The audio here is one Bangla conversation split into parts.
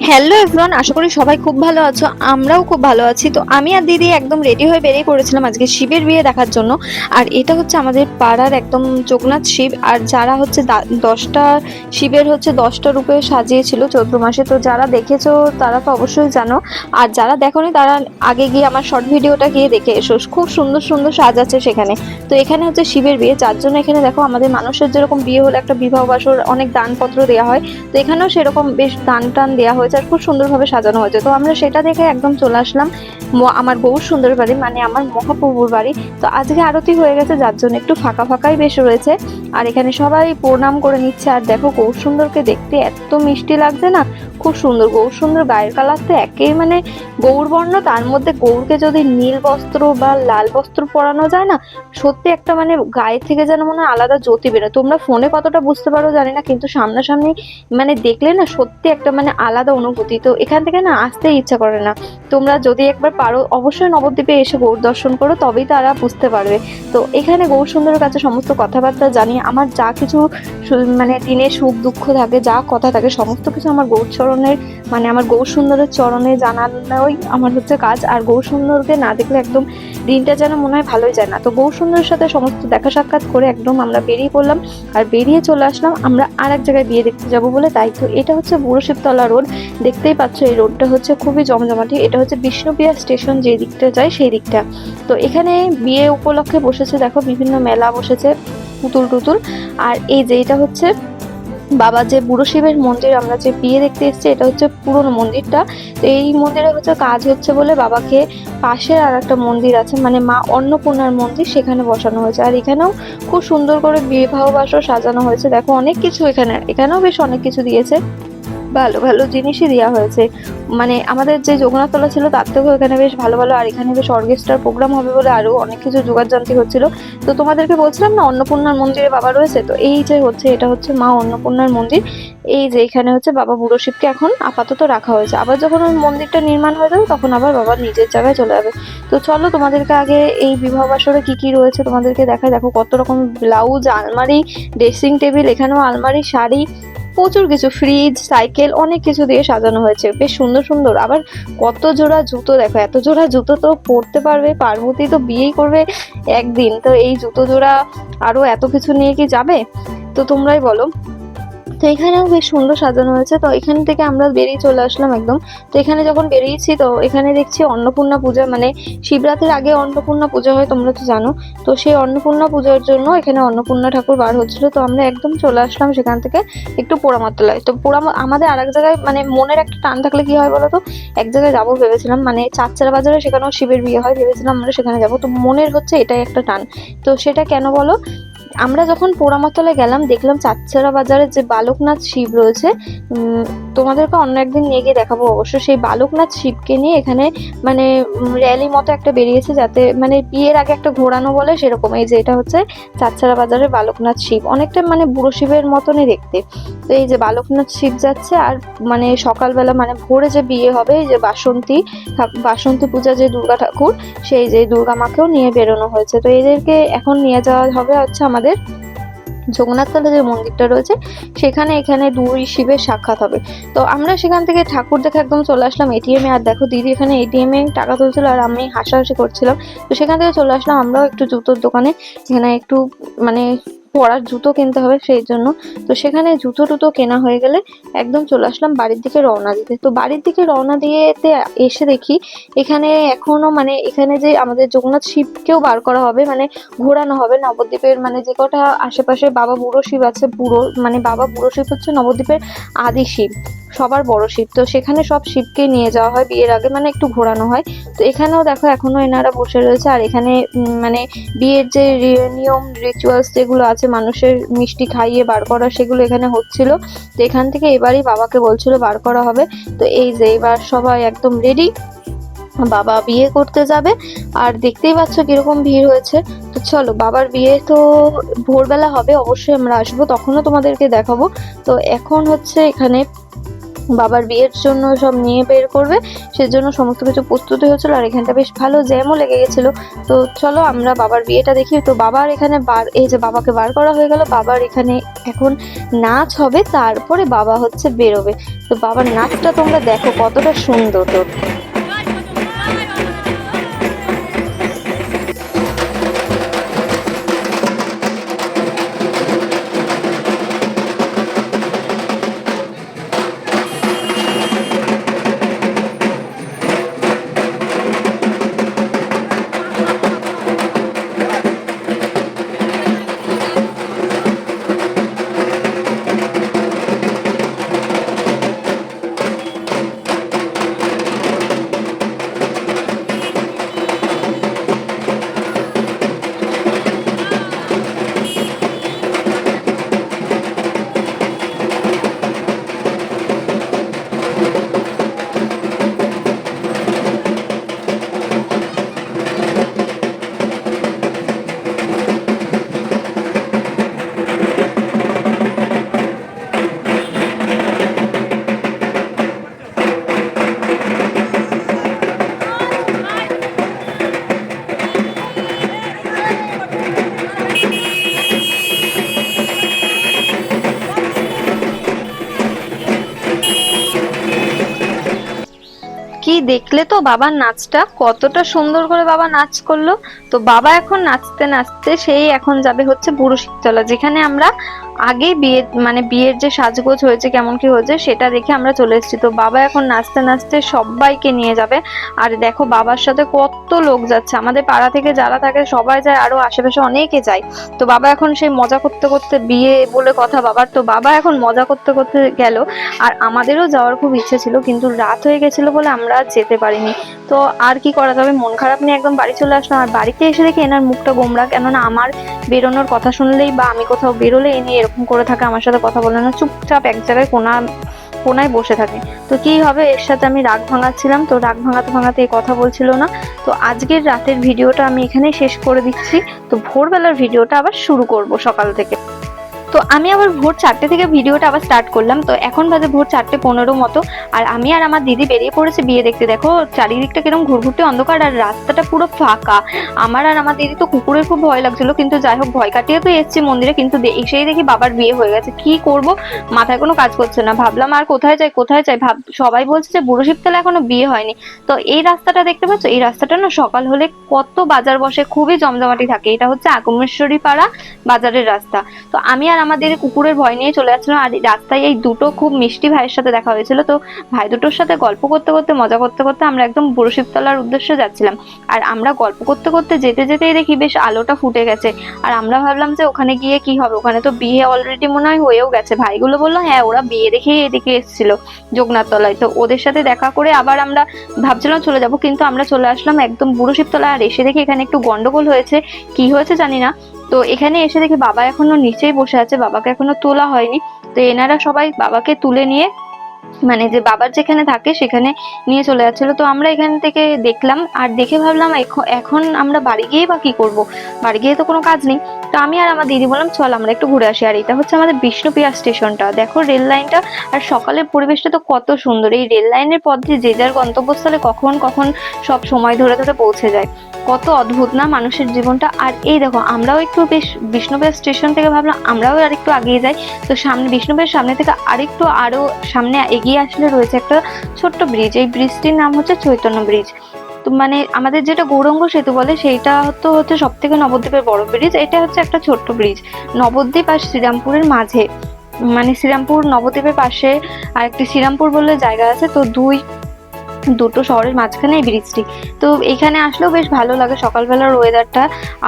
হ্যালো এভরিওয়ান আশা করি সবাই খুব ভালো আছো, আমরাও খুব ভালো আছি। তো আমি আর দিদি একদম রেডি হয়ে বেরিয়ে পড়েছিলাম আজকে শিবের বিয়ে দেখার জন্য। আর এটা হচ্ছে আমাদের পাড়ার একদম যোগনাথ শিব। আর যারা হচ্ছে দশটা শিবের হচ্ছে দশটা রূপে সাজিয়েছিল চৈত্র মাসে, তো যারা দেখেছ তারা তো অবশ্যই জানো। আর যারা দেখোনি তারা আগে গিয়ে আমার শর্ট ভিডিওটা গিয়ে দেখে এসো। খুব সুন্দর সুন্দর সাজ আছে সেখানে। তো এখানে হচ্ছে শিবের বিয়ে, যার জন্য এখানে দেখো আমাদের মানুষের যেরকম বিয়ে হলে একটা বিবাহ বাসর অনেক দানপত্র দেওয়া হয়। তো এখানেও সেরকম বেশ দান টান দেওয়া হয়েছে আর খুব সুন্দরভাবে সাজানো হয়েছে। তো আমরা সেটা দেখে একদম চলে আসলাম আমার বউ সুন্দর বাড়ি মানে আমার মহাপ্রভুর বাড়ি। তো আজকে আরতি হয়ে গেছে, যার জন্য একটু ফাঁকা ফাঁকাই বেশ রয়েছে। আর এখানে সবাই প্রণাম করে নিচ্ছে। আর দেখো গৌর সুন্দরকে দেখতে এত মিষ্টি লাগছে না? খুব সুন্দর, গৌর সুন্দর গায়ের কালার তো একে মানে গৌর বর্ণ তার মধ্যে গৌরকে যদি নীল বস্ত্র বা লাল বস্ত্র পরানো যায় না, সত্যি একটা মানে গায়ে থেকে যেন মনে হয় আলাদা জ্যোতি বেরোয়। তোমরা ফোনে কতটা বুঝতে পারো জানি না, কিন্তু সামনাসামনি মানে দেখলে না সত্যি একটা মানে আলাদা অনুভূতি। তো এখান থেকে না আসতে ইচ্ছা করে না। তোমরা যদি একবার পারো, অবশ্যই নবদ্বীপে এসে গৌর দর্শন করো, তবেই তারা বুঝতে পারবে। তো এখানে গৌর সুন্দরের কাছে সমস্ত কথাবার্তা জানি আমার যা কিছু মানে দিনে সুখ দুঃখ থাকে, যা কথা থাকে, সমস্ত কিছু আমার গৌর চরণের মানে আমার গৌর সুন্দরের চরণে জানানোই আমার হচ্ছে কাজ। আর গৌর সুন্দরকে না দেখলে একদম দিনটা যেন মনে হয় ভালোই যায় না। তো গৌর সুন্দরের সাথে সমস্ত দেখা সাক্ষাৎ করে একদম আমরা বেরিয়ে পড়লাম। আর বেরিয়ে চলে আসলাম, আমরা আর এক জায়গায় বিয়ে দেখতে যাব বলে। তাই তো এটা হচ্ছে বুড়ো শিবতলা রোড। দেখতেই পাচ্ছ এই রোডটা হচ্ছে খুবই জমজমাটি। এটা হচ্ছে বিষ্ণুপ্রিয়া স্টেশন যে দিকটা যায় সেই দিকটা। তো এখানে বিয়ে উপলক্ষে বসেছে, দেখো বিভিন্ন মেলা বসেছে পুতুল টুতুল। আর এই যে এটা হচ্ছে বাবা যে বুড়ো শিবের মন্দির, আমরা যে বিয়ে দেখতে এসেছি, এটা হচ্ছে পুরনো মন্দিরটা। তো এই মন্দিরে হচ্ছে কাজ হচ্ছে বলে বাবাকে পাশের আর একটা মন্দির আছে মানে মা অন্নপূর্ণার মন্দির সেখানে বসানো হয়েছে। আর এখানেও খুব সুন্দর করে বিবাহ বাসও সাজানো হয়েছে। দেখো অনেক কিছু এখানে, এখানেও বেশ অনেক কিছু দিয়েছে। ভালো ভালো জিনিসই দেওয়া হয়েছে। মানে আমাদের যে যোগনাথতলা ছিল, তার থেকেও এখানে বেশ ভালো ভালো, আর এখানে বেশ অর্কেস্ট্রার প্রোগ্রাম হবে বলে আরও অনেক কিছু যোগাযান্ত্রিক হচ্ছিল। তো তোমাদেরকে বলছিলাম না, অন্নপূর্ণার মন্দিরে বাবা রয়েছে? তো এই যে হচ্ছে, এটা হচ্ছে মা অন্নপূর্ণার মন্দির। এই যে এখানে হচ্ছে বাবা বুড়ো শিবকে এখন আপাতত রাখা হয়েছে। আবার যখন ওই মন্দিরটা নির্মাণ হয়ে যাবে, তখন আবার বাবা নিজের জায়গায় চলে যাবে। তো চলো তোমাদেরকে আগে এই বিবাহ বাসরে কী কি রয়েছে তোমাদেরকে দেখায় দেখো কত রকম ব্লাউজ, আলমারি, ড্রেসিং টেবিল, এখানেও আলমারি, শাড়ি প্রচুর কিছু ফ্রিজ সাইকেল অনেক কিছু দিয়ে সাজানো হয়েছে। বেশ সুন্দর সুন্দর। আবার কত জোড়া জুতো দেখো, এত জোড়া জুতো তো পরতে পারবে, পার্বতী তো বিয়েই করবে একদিন। তো এই জুতো জোড়া আরও এত কিছু নিয়ে কি যাবে? তো তোমরাই বলো। তো এখানেও বেশ সুন্দর সাজানো হয়েছে। তো এখান থেকে আমরা বেরিয়ে চলে আসলাম একদম। তো এখানে যখন বেরিয়েছি, তো এখানে দেখছি অন্নপূর্ণা পূজা মানে শিবরাত্রির আগে অন্নপূর্ণা পূজা হয়, তোমরা তো জানো। তো সেই অন্নপূর্ণা পূজার জন্য এখানে অন্নপূর্ণা ঠাকুর বার হচ্ছিল। তো আমরা একদম চলে আসলাম সেখান থেকে একটু পোড়ামার তলায় তো পোড়ামা, আমাদের আরেক জায়গায় মানে মনের একটা টান থাকলে কি হয় বলো তো এক জায়গায় যাব ভেবেছিলাম মানে চারচারা বাজারে সেখানেও শিবের বিয়ে হয়, ভেবেছিলাম আমরা সেখানে যাব। তো মনের হচ্ছে এটাই একটা টান। তো সেটা কেন বলো? আমরা যখন পোড়ামাতলায় গেলাম, দেখলাম চাচ্চারা বাজারে যে বালকনাথ শিব রয়েছে তোমাদেরকে অন্য একদিন নিয়ে গিয়ে দেখাবো। অবশ্য সেই বালকনাথ শিবকে নিয়ে এখানে মানে র্যালি মতো একটা বেরিয়েছে যাতে মানে বিয়ের আগে একটা ঘোরানো বলে সেরকম। এই যে এটা হচ্ছে চাচ্চারা বাজারের বালকনাথ শিব। অনেকটা মানে বুড়ো শিবের মতনই দেখতে। তো এই যে বালকনাথ শিব যাচ্ছে আর মানে সকালবেলা মানে ভোরে যে বিয়ে হবে, এই যে বাসন্তী বাসন্তী পূজা যে দুর্গা ঠাকুর, সেই যে দুর্গা মাকেও নিয়ে বেরোনো হয়েছে। তো এদেরকে এখন নিয়ে যাওয়া হবে হচ্ছে আমাদের জগন্নাথতলা যে মন্দিরটা রয়েছে। সেখানে এখানে দুই শিবের সাক্ষাৎ হবে। তো আমরা সেখান থেকে ঠাকুর দেখে একদম চলে আসলাম এটিএমে আর দেখো দিদি এখানে এটিএমে টাকা তুলছিল আর আমি হাসাহাসি করছিলাম। তো সেখান থেকে চলে আসলাম আমরাও একটু জুতোর দোকানে। এখানে একটু মানে পরার জুতো কিনতে হবে সেই জন্য। তো সেখানে জুতো টুতো কেনা হয়ে গেলে একদম চলে আসলাম বাড়ির দিকে রওনা দিতে। তো বাড়ির দিকে রওনা দিয়েতে এসে দেখি এখানে এখনও মানে এখানে যে আমাদের জগন্নাথ শিবকেও বার করা হবে মানে ঘোরানো হবে নবদ্বীপের মানে যে কটা আশেপাশে বাবা বুড়ো শিব আছে, বুড়ো মানে বাবা বুড়ো শিব হচ্ছে নবদ্বীপের আদি শিব, সবার বড় শিব। তো সেখানে সব শিবকে নিয়ে যাওয়া হয়, বিয়ের আগে মানে একটু ঘোরানো হয়। তো এখানেও দেখো এখনও এনারা বসে রয়েছে, আর এখানে মানে বিয়ের যে নিয়ম রিচুয়ালস যেগুলো আছে মানুষের মিষ্টি খাইয়ে বার করা সেগুলো এখানে হচ্ছিল। তো এখান থেকে এবারই বাবাকে বলছিল বার করা হবে। তো এই যে এবার সবাই একদম রেডি বাবা বিয়ে করতে যাবে। আর দেখতেই পাচ্ছ কীরকম ভিড় হয়েছে। তো চলো, বাবার বিয়ে তো ভোরবেলা হবে, অবশ্যই আমরা আসব, তখনও তোমাদেরকে দেখাবো। তো এখন হচ্ছে এখানে বাবার বিয়ের জন্য সব নিয়ে বের করবে, সেজন্য সমস্ত কিছু প্রস্তুতি হয়েছিল আর এখানটা বেশ ভালো জ্যামও লেগে গেছিল। তো চলো আমরা বাবার বিয়েটা দেখি। তো বাবার এখানে বার, এই যে বাবাকে বার করা হয়ে গেল, বাবার এখানে এখন নাচ হবে, তারপরে বাবা হচ্ছে বেরোবে। তো বাবার নাচটা তোমরা দেখো কতটা সুন্দর। তো কি দেখলে তো বাবার নাচটা, কতটা সুন্দর করে বাবা নাচ করল। তো বাবা এখন নাচতে নাচতে সেই এখন যাবে হচ্ছে বুড়ো শীতলা যেখানে আমরা আগে বিয়ে মানে বিয়ের যে সাজগোজ হয়েছে, কেমন কি হয়েছে, সেটা দেখে আমরা চলে এসেছি। তো বাবা এখন নাচতে নাচতে সবাইকে নিয়ে যাবে। আর দেখো, বাবার সাথে কত লোক যাচ্ছে। আমাদের পাড়া থেকে যারা থাকে, সবাই যায়, আরও আশেপাশে অনেকে যায়। তো বাবা এখন সেই মজা করতে করতে বিয়ে বলে কথা বাবার। তো বাবা এখন মজা করতে করতে গেল। আর আমাদেরও যাওয়ার খুব ইচ্ছে ছিল, কিন্তু রাত হয়ে গেছিল বলে আমরা যেতে পারিনি। তো আর কি করা যাবে? মন খারাপ নিয়ে একদম বাড়ি চলে আসলাম। আর বাড়িতে এসে দেখি এনার মুখটা গোমরা। কেননা আমার বেরোনোর কথা শুনলেই বা আমি কোথাও বেরোলে এ নিয়ে এরকম করে থাকে, আমার সাথে কথা বলে না, চুপচাপ এক জায়গায় কোনা, কোনায় বসে থাকে। তো কি হবে, এর সাথে আমি রাগ ভাঙাচ্ছিলাম, তো রাগ ভাঙাতে ভাঙাতে এই কথা বলছিল না। তো আজকের রাতের ভিডিওটা আমি এখানে শেষ করে দিচ্ছি। তো ভোরবেলার ভিডিওটা আবার শুরু করব সকাল থেকে। তো আমি আবার ভোর চারটে থেকে ভিডিওটা আবার স্টার্ট করলাম। তো এখন বাজে ভোর চারটে পনেরো মতো। আর আমি আর আমার দিদি বেরিয়ে পড়েছে বিয়ে দেখতে। দেখো, চারিদিকটা কীরকম ঘুরঘুরতে অন্ধকার আর রাস্তাটা পুরো ফাঁকা। আমার আর আমার দিদি তো কুকুরের খুব ভয় লাগছিল, কিন্তু যাই হোক, ভয় কাটিয়ে তো এসেছি মন্দিরে, কিন্তু এসেই দেখি বাবার বিয়ে হয়ে গেছে। কি করব? মাথায় কোনো কাজ করছে না। ভাবলাম আর কোথায় যাই কোথায় যাই? ভাব সবাই বলছে যে বুড়ো শিবতলা এখনও বিয়ে হয়নি। তো এই রাস্তাটা দেখতে পাচ্ছ? এই রাস্তাটা না সকাল হলে কত বাজার বসে, খুবই জমজমাটি থাকে। এটা হচ্ছে আগমেশ্বরী পাড়া বাজারের রাস্তা। তো আমি আর আমাদের কুকুরের ভয় নিয়ে চলে যাচ্ছিলাম আর রাস্তায় এই দুটো খুব মিষ্টি ভাইয়ের সাথে দেখা হয়েছিল। তো ভাই দুটোর সাথে গল্প করতে করতে, মজা করতে করতে আমরা একদম বুড়ো শিবতলার উদ্দেশ্যে যাচ্ছিলাম। আর আমরা গল্প করতে করতে যেতে যেতেই দেখি বেশ আলোটা ফুটে গেছে। আর আমরা ভাবলাম যে ওখানে গিয়ে কি হবে? ওখানে তো বিয়ে অলরেডি মনে হয় হয়েও গেছে। ভাইগুলো বলল হ্যাঁ ওরা বিয়ে দেখেই এদিকে এসেছিল যোগনাথ তলায়। তো ওদের সাথে দেখা করে আবার আমরা ভাবছিলাম চলে যাব, কিন্তু আমরা চলে আসলাম একদম বুড়ো শিবতলা আর এসে দেখি এখানে একটু গন্ডগোল হয়েছে। কি হয়েছে জানি না। তো এখানে এসে দেখি বাবা এখনও নিচেই বসে আছে, বাবাকে এখনও তোলা হয়নি। তো এনারা সবাই বাবাকে তুলে নিয়ে মানে যে বাবার যেখানে থাকে সেখানে নিয়ে চলে যাচ্ছিল। তো আমরা এখান থেকে দেখলাম আর দেখে ভাবলাম এখ- এখন আমরা বাড়ি গিয়ে বা কি করব? বাড়ি গিয়ে তো কোনো কাজ নেই। তো আমি আর আমার দিদি বললাম, চল আমরা একটু ঘুরে আসি। আর এটা হচ্ছে আমাদের বিষ্ণুপ্রিয়া স্টেশনটা দেখো রেল লাইনটা আর সকালের পরিবেশটা তো কত সুন্দর। এই রেল লাইনের পথ দিয়ে যে যার গন্তব্যস্থলে কখন কখন সব সময় ধরে ধরে পৌঁছে যায়। কত অদ্ভুত না মানুষের জীবনটা। আর এই দেখো, আমরাও একটু বেশ বিষ্ণুপ্রিয়া স্টেশন থেকে ভাবলাম, আমরাও আর একটু এগিয়ে যাই। তো সামনে বিষ্ণুপ্রিয়ার সামনে থেকে আরেকটু আরও সামনে এগিয়ে আসলে রয়েছে একটা ছোট্ট ব্রিজ এই ব্রিজটির নাম হচ্ছে চৈতন্য ব্রিজ তো মানে আমাদের যেটা গৌরঙ্গ সেতু বলে, সেইটা তো হচ্ছে সব থেকে নবদ্বীপের বড় ব্রিজ এটা হচ্ছে একটা ছোট্ট ব্রিজ নবদ্বীপ আর শ্রীরামপুরের মাঝে। মানে শ্রীরামপুর নবদ্বীপের পাশে আর একটি শ্রীরামপুর বলে জায়গা আছে, তো দুই দুটো শহরের মাঝখানে এই ব্রিজটি তো এখানে আসলেও বেশ ভালো লাগে সকালবেলার ওয়েদারটা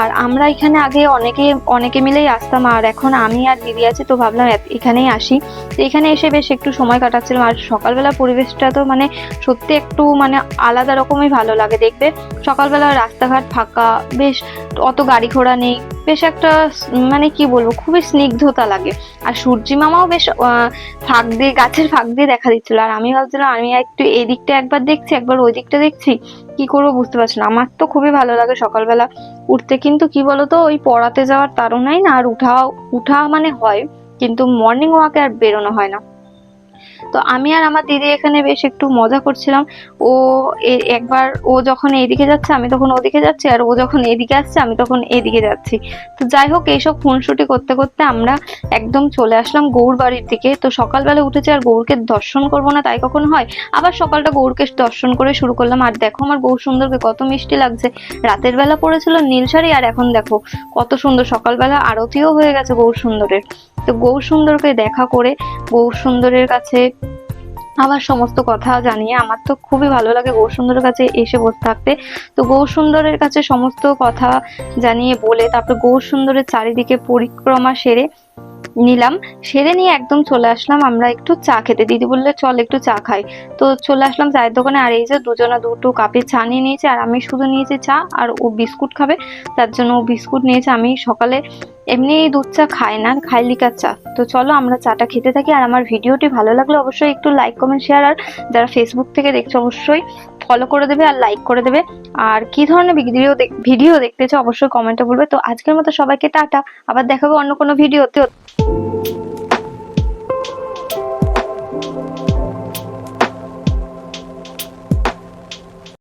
আর আমরা এখানে আগে অনেকে অনেকে মিলেই আসতাম। আর এখন আমি আর দিদি আছি, তো ভাবলাম এখানেই আসি। তো এখানে এসে বেশ একটু সময় কাটাচ্ছিলাম। আর সকালবেলা পরিবেশটা তো মানে সত্যি একটু মানে আলাদা রকমই ভালো লাগে দেখবে সকালবেলা রাস্তাঘাট ফাঁকা, বেশ অত গাড়ি ঘোড়া নেই। বেশ একটা মানে কি বলব, খুবই স্নিগ্ধতা লাগে। আর সূর্যি মামাও বেশ ফাঁক দিয়ে, গাছের ফাঁক দিয়ে দেখা দিচ্ছিল। আর আমি ভাবছিলাম, আমি একটু এদিকটা একবার দেখছি, একবার ওই দিকটা দেখছি, কি করব বুঝতে পারছি না। আমার তো খুবই ভালো লাগে সকালবেলা উঠতে, কিন্তু কি বলতো, ওই পড়াতে যাওয়ার তাড়নাই না, আর উঠা উঠা মানে হয়, কিন্তু মর্নিং ওয়াকে আর বেরোনো হয় না। তো আমি আর আমার দিদি এখানে বেশ একটু মজা করছিলাম। ও একবার ও যখন এইদিকে যাচ্ছে, আমি তখন ওদিকে যাচ্ছি, আর ও যখন এদিকে আসছে, আমি তখন এদিকে যাচ্ছি। তো যাই হোক, এইসব খুনসুটি করতে করতে আমরা একদম চলে আসলাম গৌর বাড়ির দিকে। তো সকালবেলা উঠেছে আর গৌরকে দর্শন করব না, তাই কখন হয়? আবার সকালটা গৌরকে দর্শন করে শুরু করলাম। আর দেখো আমার গৌর সুন্দরকে কত মিষ্টি লাগছে। রাতের বেলা পড়েছিল নীল শাড়ি, আর এখন দেখো কত সুন্দর সকালবেলা আরতিও হয়ে গেছে গৌর সুন্দরের। তো গৌসুন্দরকে দেখা করে গৌ সুন্দরের কাছে আবার সমস্ত কথা জানিয়ে আমার তো খুবই ভালো লাগে গৌর সুন্দরের কাছে এসে বসে থাকতে। তো গৌর সুন্দরের কাছে সমস্ত কথা জানিয়ে বলে তারপর গৌর সুন্দরের চারিদিকে পরিক্রমা সেরে নিলাম। সেরে নিয়ে একদম চলে আসলাম। আমরা একটু চা খেতে। দিদি বললে, চল একটু চা খাই। তো চলে আসলাম চায়ের দোকানে। আর এই যে দুজনা দুটো কাপে চা নিয়ে নিয়েছে। আর আমি শুধু নিয়েছি চা আর ও বিস্কুট খাবে। তার জন্য ও বিস্কুট নিয়েছে। আমি সকালে এমনি দুধ চা খাই না, খাই লিকার চা। তো চলো, আমরা চাটা খেতে থাকি। আর আমার ভিডিওটি ভালো লাগলে অবশ্যই একটু লাইক কমেন্ট শেয়ার আর যারা ফেসবুক থেকে দেখছ, অবশ্যই ফলো করে দেবে আর লাইক করে দেবে। আর কি ধরনের ভিডিও ভিডিও দেখতে চাও অবশ্যই কমেন্টে বলবে। তো আজকের মতো সবাইকে টাটা। আবার দেখাবো অন্য কোনো ভিডিওতে